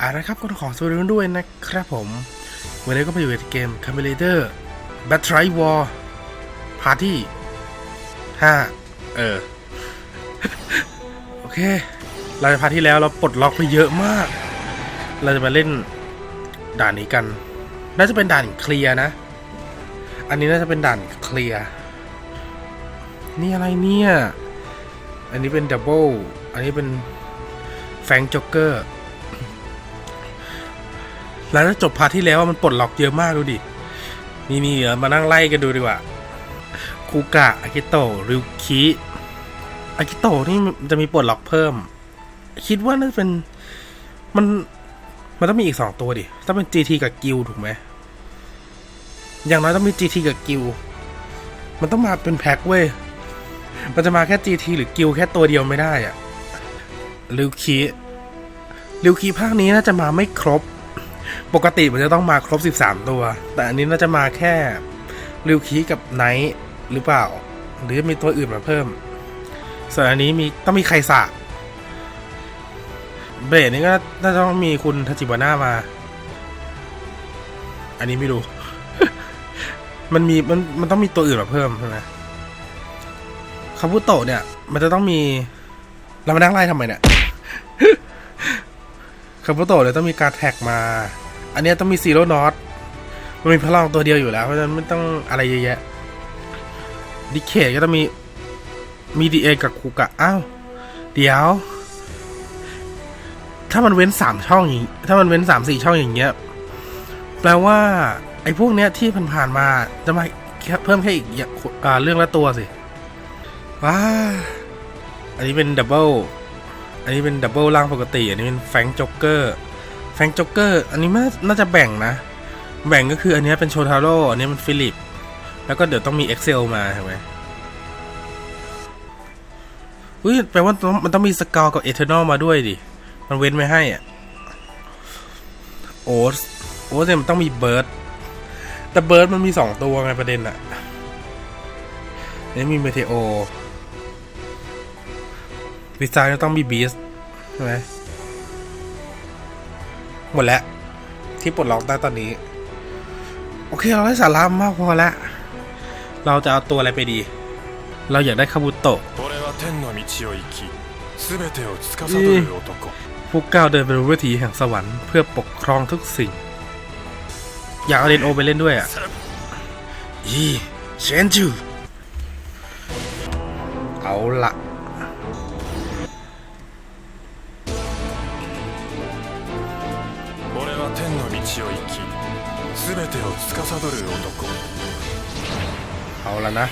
อ่านะครับก็ขอสวัสดีด้วยนะครับผมวันนี้ก็มาอยู่ในเกม c a m e l a t o r Battle War Party 5เออ โอเค เราจะพาร์ทที่แล้วเราปลดล็อกไปเยอะมาก เราจะมาเล่นด่านนี้กัน น่าจะเป็นด่านเคลียร์นะ อันนี้น่าจะเป็นด่านเคลียร์นี่อะไรเนี่ย อันนี้เป็นดับเบิลอันนี้เป็นแฟงจ็อกเกอร์ หลังจากจบพาร์ทที่แล้วมันปลดล็อกเยอะมากดูดิ นี่นี่เดี๋ยวมานั่งไล่กันดูดีกว่าคูกะอากิโตะริวคิอากิโตะนี่จะมีปลดล็อกเพิ่ม คิดว่าน่าจะเป็นมันมันต้องมีอีกสองตัวดิ ต้องเป็น GT กับกิลถูกไหม อย่างน้อยต้องมี GT กับกิลมันต้องมาเป็นแพ็คเว้ย มันจะมาแค่ GT หรือกิลแค่ตัวเดียวไม่ได้อะริวคิริวคิภาคนี้น่าจะมาไม่ครบ ปกติมันจะต้องมาครบ 13 ตัว แต่อันนี้น่าจะมาแค่ริวคิกับไนท์หรือเปล่า หรือมีตัวอื่นมาเพิ่ม ส่วนอันนี้มีต้องมีใครสะเบรดนี่ก็น่าจะต้องมีคุณทาจิบาน่ามา อันนี้ไม่รู้ มันมีมันมันต้องมีตัวอื่นมาเพิ่มใช่ไหมคาบุโตะเนี่ย มันจะต้องมีเรามานั่งไล่ทำไมเนี่ยคาบุโตะเนี่ยต้องมีการแท็กมา อันนี้ต้องมีซีโร่นอตมันมีพลังตัวเดียวอยู่แล้ว เพราะฉะนั้นไม่ต้องอะไรเยอะแยะ ดิเคก็ต้องมี มีดีเอกับคูกะอ้าว เดี๋ยว ถ้ามันเว้นสามช่องอย่างถ้ามันเว้นสามสี่ช่องอย่างเงี้ย แปลว่า ไอ้พวกเนี้ยที่ผ่านๆมาจะมาเพิ่มแค่อีกอ่าเรื่องละตัวสิ ว้า อันนี้เป็นดับเบิล อันนี้เป็นดับเบิลล่างปกติ อันนี้เป็นแฟงจ็อกเกอร์ แฟงจ็อกเกอร์ อันนี้น่าน่าจะแบ่งนะ แบ่งก็คืออันนี้เป็นโชทาโร่ อันนี้มันฟิลิป แล้วก็เดี๋ยวต้องมี Excel มาใช่ไหมอุ้ยแปลว่ามันต้องมีสกาวกับเอเทอร์นอลมาด้วยดิ มันเว้นไว้ให้อะ โอ๊ตโอ๊ตเนี่ยมันต้องมีเบิร์ด แต่เบิร์ดมันมีสองตัวไงประเด็นอะนี่มีเมเทโอวิซายต้องมีบีสใช่ไหม หมดแล้ว ที่ปลดล็อกได้ตอนนี้ โอเค เราได้สาระมากพอแล้ว เราจะเอาตัวอะไรไปดี เราอยากได้คาบุโตะผู้ก้าวเดินไปรู้วิถีแห่งสวรรค์เพื่อปกครองทุกสิ่ง อยากเอาเรนโอไปเล่นด้วยอะอีเชนจูเอาละ る男เอาละนะ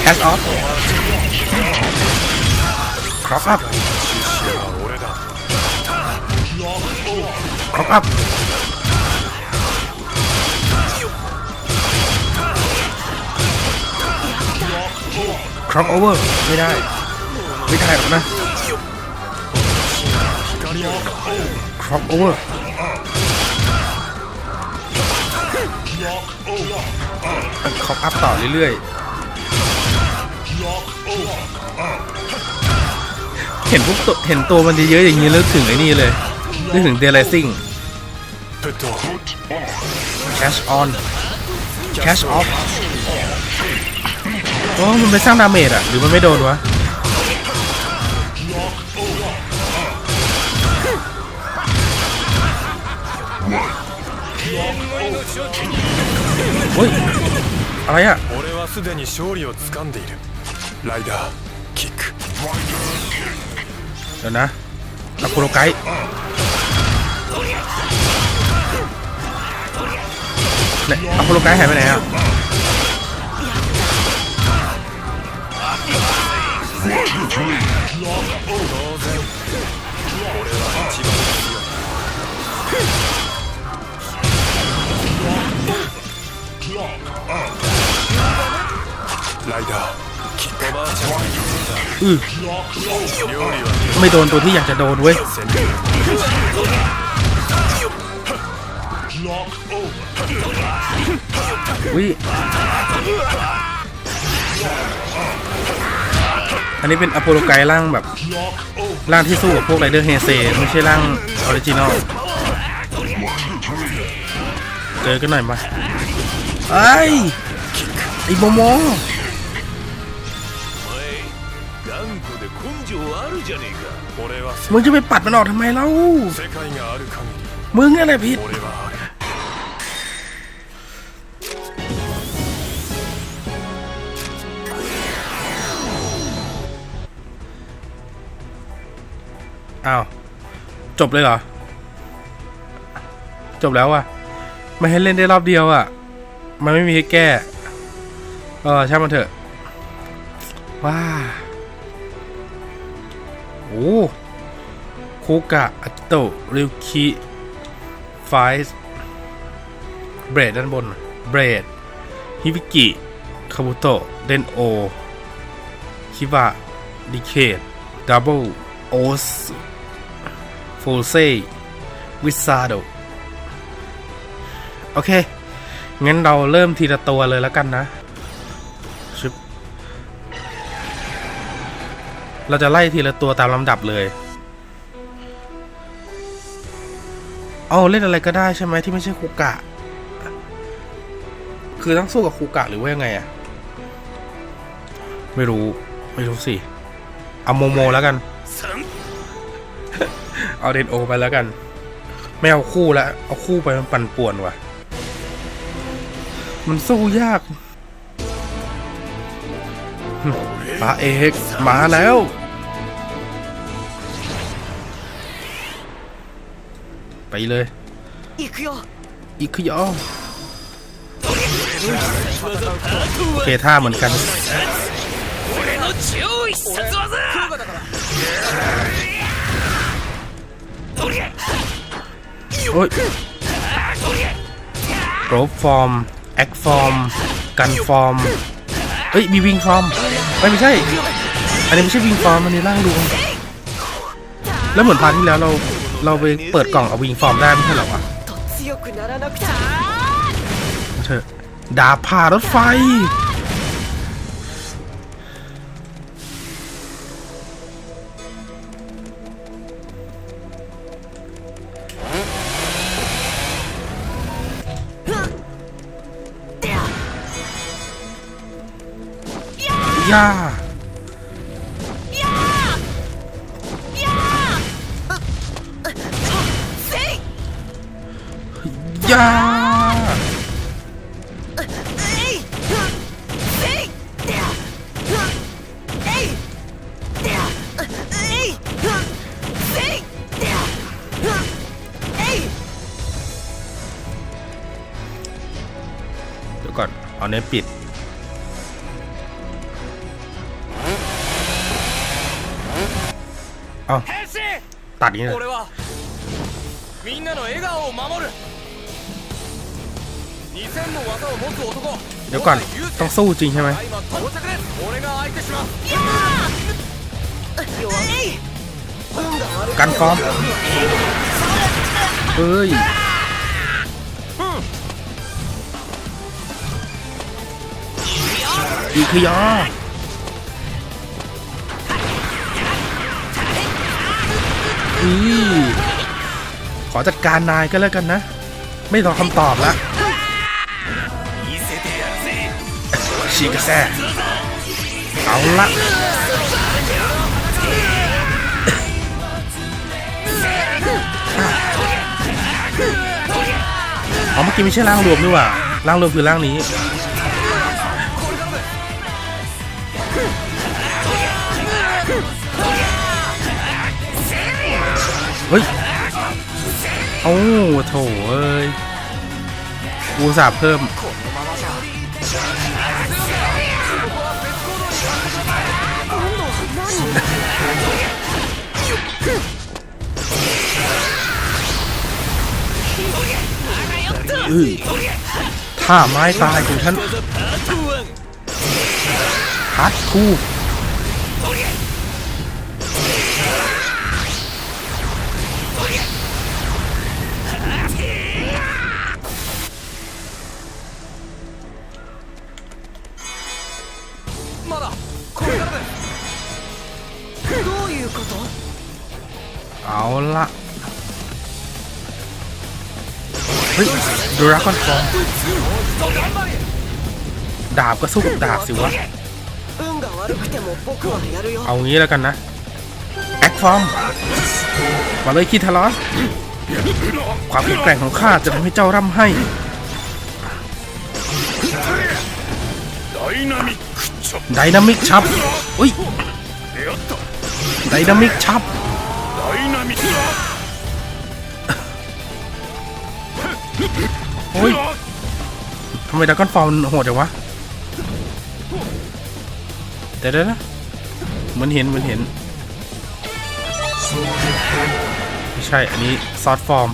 แคสออฟครอปอัพครอปอัพครอปโอเวอร์ไม่ได้ ไม่ได้หรอกนะครอปโอเวอร์ มันคอปอัพต่อเรื่อยๆ เห็นพวกเห็นตัวมันเยอะๆอย่างนี้แล้วถึงไอ้นี่เลยนึกถึงเดลิซิ่งแคชออนแคชออฟโอ้มันไปสร้างดาเมจอะหรือมันไม่โดนวะ เฮ้ย อะไรอะ 俺はすでに勝利を掴んでいるライダーキック เดี๋ยวนะอะโคโรไกด์เนี่ยอะโคโรไกด์ห ライダーキックおばあちゃん อือ 料理は ไม่โดนตัวที่อยากจะโดนเว้ย 戦略 วิ อันนี้เป็นอโปโลไกร่างแบบ ร่างที่สู้กับพวกไรเดอร์เฮเซไม่ใช่ร่างออริจินอล เจอกันหน่อยมาไอ้ยไอ้โมโม มึงจะไปปัดมันออกทำไมเล่ามึงอะไรผิดอ้าวจบเลยเหรอ จบแล้วอะไม่ให้เล่นได้รอบเดียวอะมันไม่มีให้แก้ เออช่างมันเถอะ ว้า โอ้โคกะอากิโตะริวคิไฟส์เบรดด้านบน เบรด ฮิบิกิ คาบุโตะ เดนโอ คิบะ ดิเคดดับเบิลโอสโฟเซวิซาโดโอเค งั้นเราเริ่มทีละตัวเลยแล้วกันนะ เราจะไล่ทีละตัวตามลำดับเลย เอาเล่นอะไรก็ได้ใช่ไหมที่ไม่ใช่คูกะ คือต้องสู้กับคูกะหรือว่ายังไงอะไม่รู้ ไม่รู้สิเอาโมโมแล้วกัน เอาเดนโอไปแล้วกัน ไม่เอาคู่แล้วเอาคู่ไปมันปั่นป่วนว่ะ มันสู้ยากหึปาเอกมาแล้ว ไปเลยอีกยออีกยอเคท่าเหมือนกันโอ้ยโรบฟอร์ม แอคฟอร์ม กันฟอร์มเฮ้ย มีวิงฟอร์มไม่ไม่ใช่ อันนี้ไม่ใช่วิงฟอร์มมันในร่างดวง แล้วเหมือนพาร์ที่แล้วเรา เราไปเปิดกล่องเอาวิงฟอร์มได้ไม่ใช่หรอวะเถอะดาผ่ารถไฟ ย่า ดี๋ยวก่อน เอาเนี้ยปิด เอา 変身 ตัดอย่างนี้เลย 俺はみんなの笑顔を守る2000も技を持つ男 เดี๋ยวก่อน ต้องสู้จริงใช่ไหม 今到着です俺が相手します えい กันฟอร์มเฮ้ย อีคือยออีขอจัดการนายก็แล้วกันนะ ไม่รอคำตอบละชีกระแซเอาละอ๋อเมื่อกี้ไม่ใช่ร่างรวมด้วยว่ะร่างรวมคือร่างนี้ เฮ้ยโอ้โถเอ้ยกูอุตสาห์เพิ่ม อื้อท่าไม้ตายของฉันฮัดคู รักอนฟองดาบก็สู้กับดาบสิวะ เอางี้แล้วกันนะ แอคฟอมมาเลยคิทาลอส ความแข็งแกร่งของข้าจะทำให้เจ้าร่ำให้ไดนามิกชับอุ้ยไดนามิกชับ โอ้ยทำไมดากอนฟอร์มโหดจังวะเดี๋ยวนะเหมือนเห็นเหมือนเห็นไม่ใช่ อันนี้ซอสฟอร์ม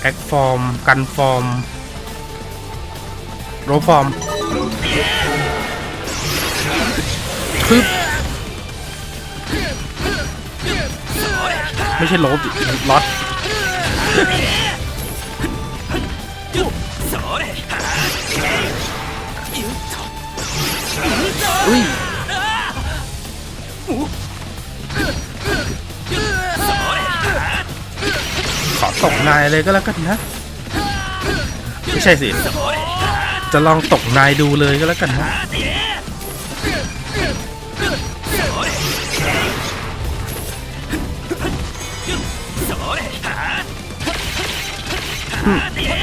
แอคฟอร์ม กันฟอร์มโรฟอร์มคือไม่ใช่โลบล็อต อุ้ยขอตกนายเลยก็แล้วกันนะ ไม่ใช่สิ จะลองตกนายดูเลยก็แล้วกันนะ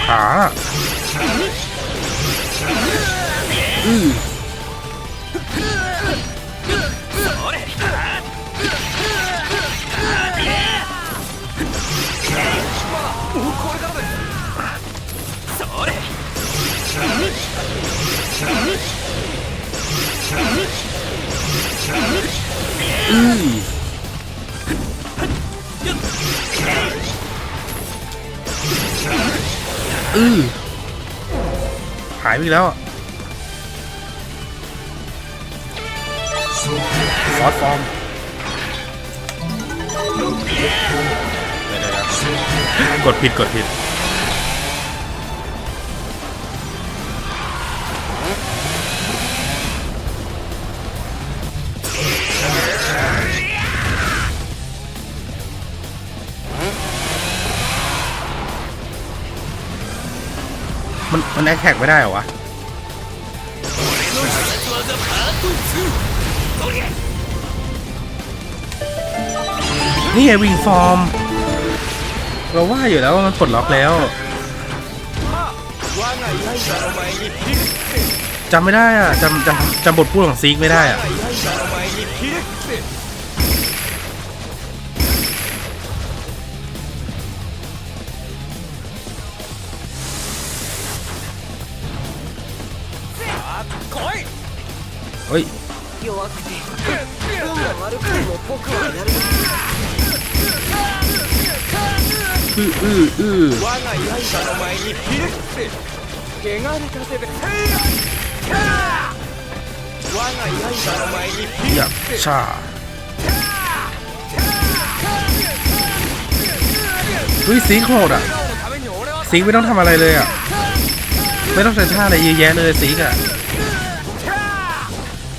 ขาอือ อืออือหายไปแล้วอะซอสฟอร์มกดผิดกดผิด มันแอคแท็กไม่ได้เหรอวะนี่ไงวิงฟอร์ม เราว่าอยู่แล้วว่ามันปลดล็อกแล้วจำไม่ได้อะจำจำจำบทพูดของซีกไม่ได้อะ ฮ้ยอืออืออืออยากชาเฮ้ยสิงโหดอะสิงไม่ต้องทำอะไรเลยอะ ไม่ต้องใส่ท่าอะไรเยอะแยะเลยสิงอะ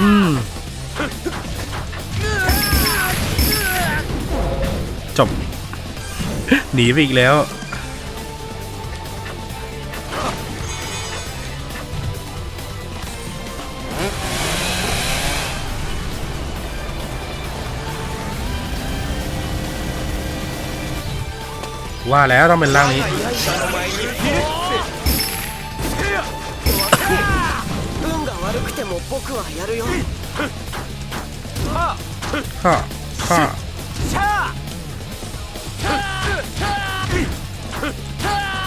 อืมจบ หนีไปอีกแล้ว ว่าแล้วต้องเป็นร่างนี้ はやるよ ฮ่าฮ่าฮ่า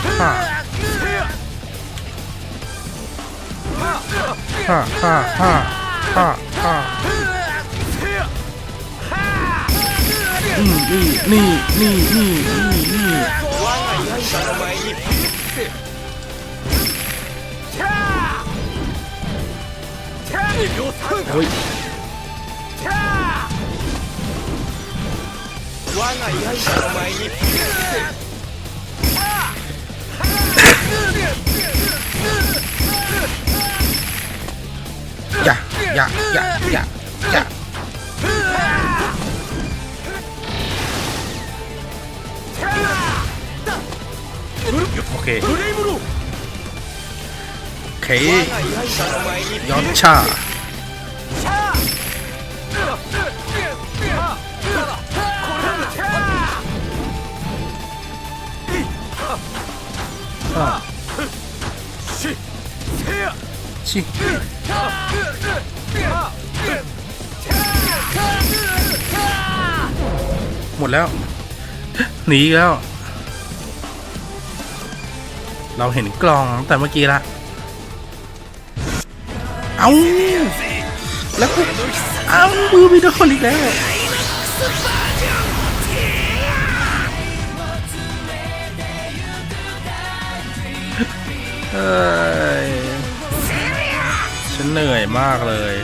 ฮ่าฮ่าฮ่าฮ่า ฆ่าฆ่าอืมนี่นี่นี่นี่นี่นี่ 어이. 야, 야, 야, 야, 야. 오케이. 오케이. 연차. หมดแล้ว หนีแล้ว เราเห็นกล่องตั้งแต่เมื่อกี้ละเอาแล้วกูเอามือไปโดนอีกแล้ว ฉันเหนื่อยมากเลย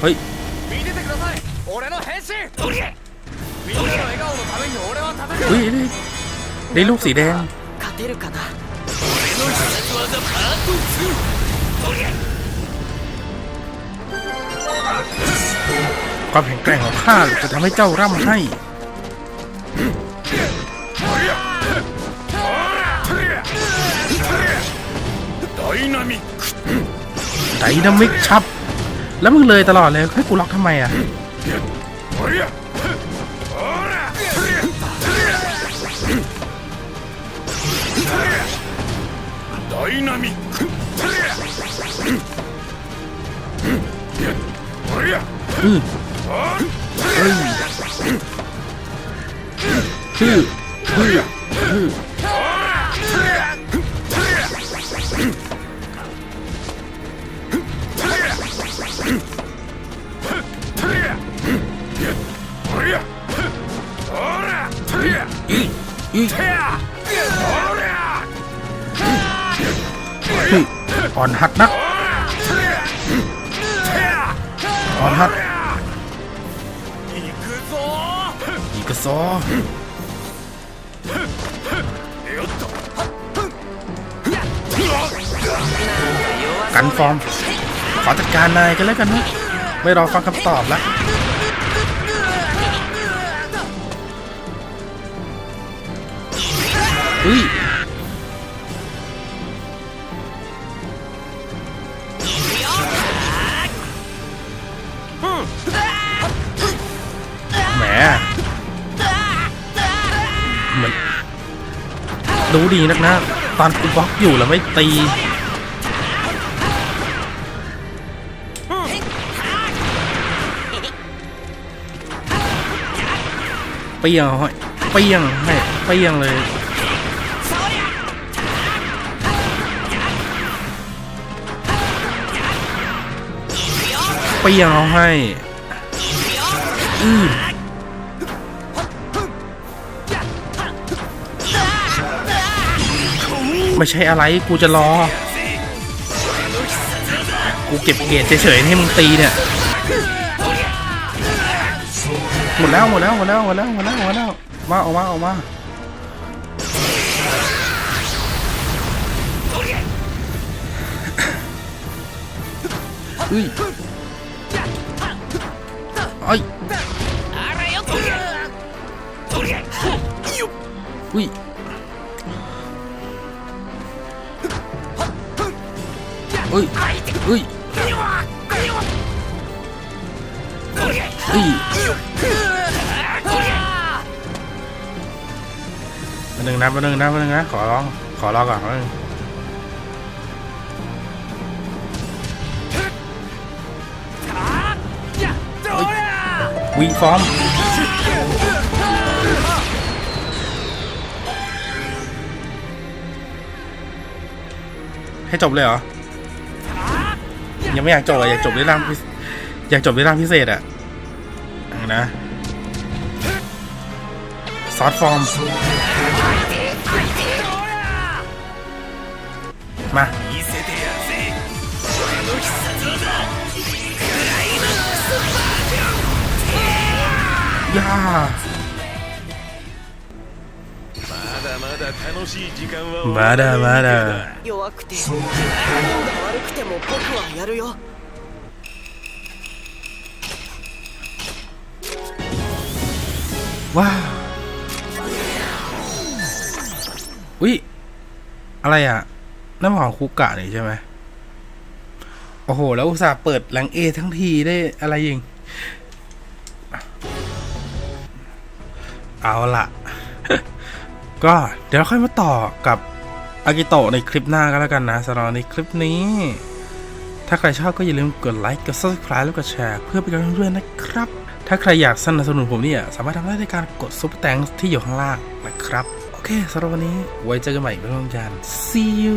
เฮ้ยอุ้ยได้ลูกสีแดง ความแข็งแกร่งของข้าจะทำให้เจ้าร่ำให้ไดนามิกชับ แล้วมึงเลยตลอดเลยให้กูล็อกทำไมอะไดนามิกอืม อชื่อนหักนักอ่อนหัก ซอกันฟอร์ม ขอจัดการนายกันแล้วกันนะ ไม่รอฟังคำตอบแล้วอุ้ย ดีนักนะ ตอนกูบล็อกอยู่แล้วไม่ตีเปี้ยงเอาให้เปี้ยงให้เปี้ยงเลยเปี้ยงเอาให้อือ ไม่ใช่อะไรกูจะรอ กูเก็บเกียรติเฉยๆให้มึงตีเนี่ยหมดแล้วหมดแล้วหมดแล้วหมดแล้วหมดแล้วหมดแล้วมาออกมาออกมาอุ้ยไอ้ยอุ้ย เฮ้ยเฮ้ยเฮ้ยมาหนึ่งนะมาหนึ่งนะมาหนึ่งนะขอร้องขอร้องก่อนวีฟอร์มให้จบเลยเหรอ ยังไม่อยากจบอะอยากจบด้วยร่างอยากจบด้วยร่างพิเศษอะนะซอสฟอร์ม มาย่า まだまだ楽しい時間はまだまだ弱くて運が悪くても僕はやるよ ว้าวอุ๊ย อะไรอ่ะน้ำหอมคุกะนี่ใช่ไหม โอ้โห แล้วอุตส่าห์เปิดแหลงเอทั้งทีได้อะไรยิง เอาละ ก็เดี๋ยวค่อยมาต่อกับอากิโตะในคลิปหน้าก็แล้วกันนะสำหรับในคลิปนี้ ถ้าใครชอบก็อย่าลืมกดไลค์กด subscribe แล้วก็แชร์เพื่อเป็นกำลังใจด้วยนะครับ ถ้าใครอยากสนับสนุนผมเนี่ยสามารถทำได้ในการกดซุปเปอร์แตงที่อยู่ข้างล่างนะครับ โอเคสำหรับวันนี้ไว้เจอกันใหม่เป็นวันจันทร์ see you